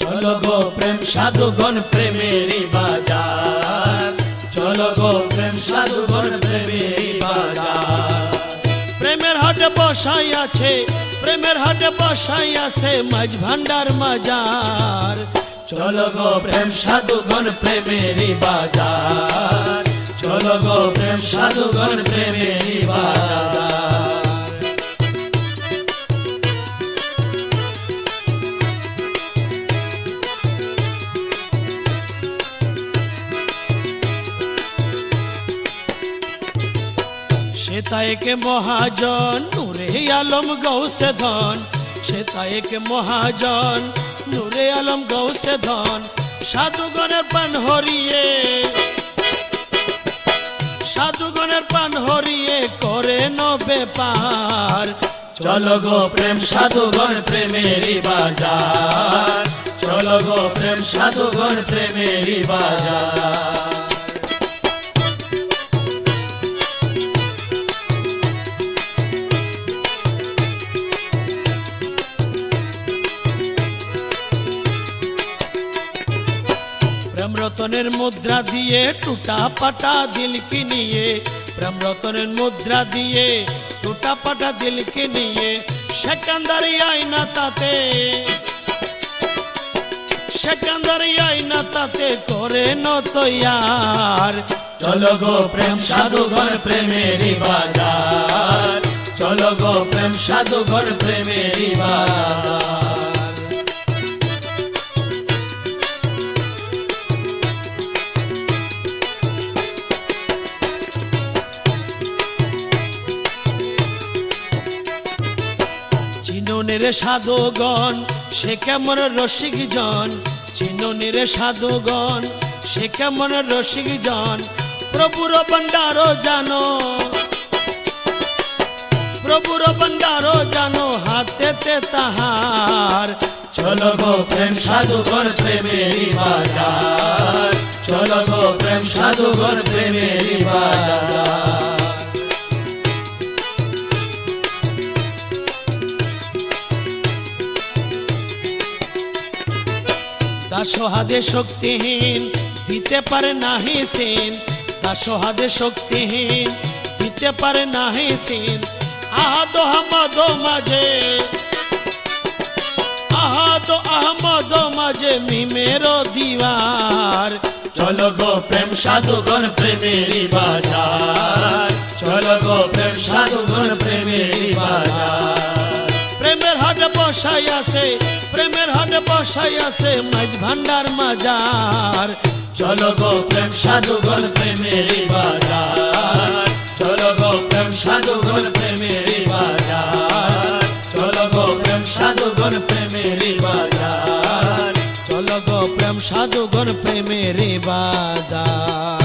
চলো গো প্রেম সাধুগণ প্রেমেরই বাজার। চলো গো প্রেম সাধুগণ প্রেমেরই বাজার। প্রেমের হাটে বসাই আছে, প্রেমের হাটে বসাই আছে মাঝ ভান্ডার মাজার। চলো গো প্রেম সাধুগণ প্রেমেরই বাজার। চলো গো প্রেম সাধুগণ প্রেমেরই বাজার। শ্বেতায়কে মহাজন, নূরে আলম গৌসে ধন। শ্বেতায়কে মহাজন, নূরে আলম গৌসে ধন। সাধুগণের পান হরিয়ে, সাধুগণের পান হরিয়ে করে নবে পার। চলো গো প্রেম সাধুগণ, প্রেমেরই বাজার। চলো গো প্রেম সাধুগণ, প্রেমেরই বাজার। মুদ্রা দিয়ে টুটা পাটা দিলকি নিয়ে প্রেম রতনের মুদ্রা দিয়ে টুটা পাটা দিলকি নিয়ে, সেকান্দারি আইনা তাতে, সেকান্দারি আইনা তাতে করে নতয়ার চলো গো প্রেম সাধুঘর প্রেমেরই বাজার। চলো গো প্রেম সাধুঘর প্রেমেরই চিননের সাধুগণ, সে কেমন রসিক জন? চিননের সাধুগণ, সে কেমন রসিক জন? প্রভুর ভণ্ডারো জানো, প্রভুর ভণ্ডারো জানো, হাতেতে তাহার। চলো গো প্রেম সাধুগণ, প্রেমেরই বাজার। চলো গো প্রেম সাধুগণ, প্রেমেরই বাজার। দাসহাদে শক্তিহীন, দিতে পারে নাহি সিন। দাসহাদে শক্তিহীন, দিতে পারে নাহি সিন। আহাদ আহমদ মাঝে, আহাদ আহমদ মাঝে মিমের দিওয়ার। চলো গো প্রেম সাধুগণ, প্রেমেরই বাজার। চলো গো প্রেম সাধুগণ, প্রেমেরই বাজার। প্রেমের হাটে বসাই আছে প্রেমের হাটে বসাই আছে মাঝ ভান্ডার মাজার। চলো গো প্রেম সাধুগণ, প্রেমেরই বাজার। চলো গো প্রেম সাধুগণ, প্রেমেরই বাজার। চলো গো প্রেম সাধুগণ, প্রেমেরই বাজার। চলো গো প্রেম সাধুগণ, প্রেমেরই বাজার।